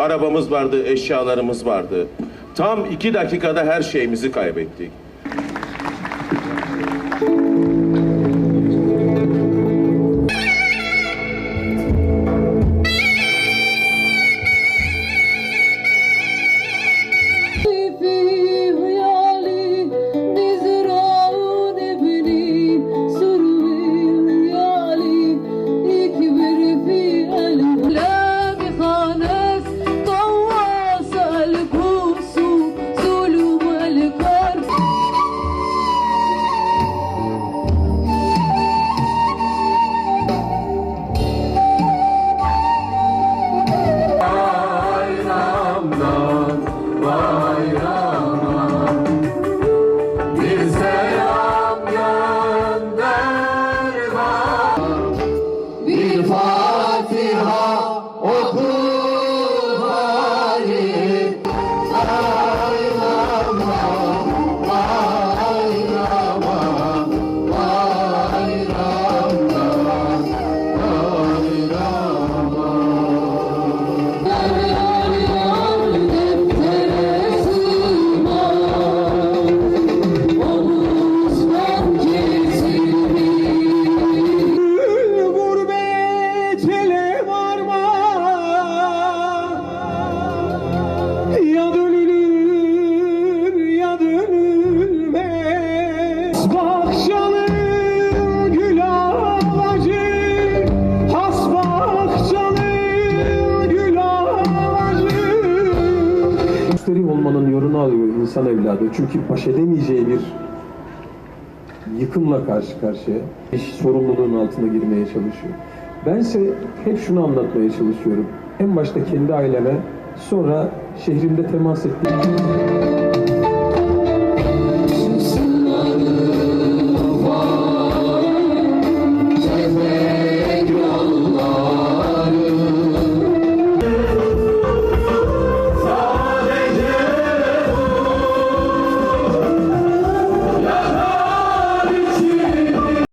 Paramız vardı, eşyalarımız vardı. Tam iki dakikada her şeyimizi kaybettik. Yolunu alıyor insan evladı. Çünkü baş edemeyeceği bir yıkımla karşı karşıya. İş sorumluluğun altına girmeye çalışıyor. Bense hep şunu anlatmaya çalışıyorum. En başta kendi aileme, sonra şehrimde temas ettiğim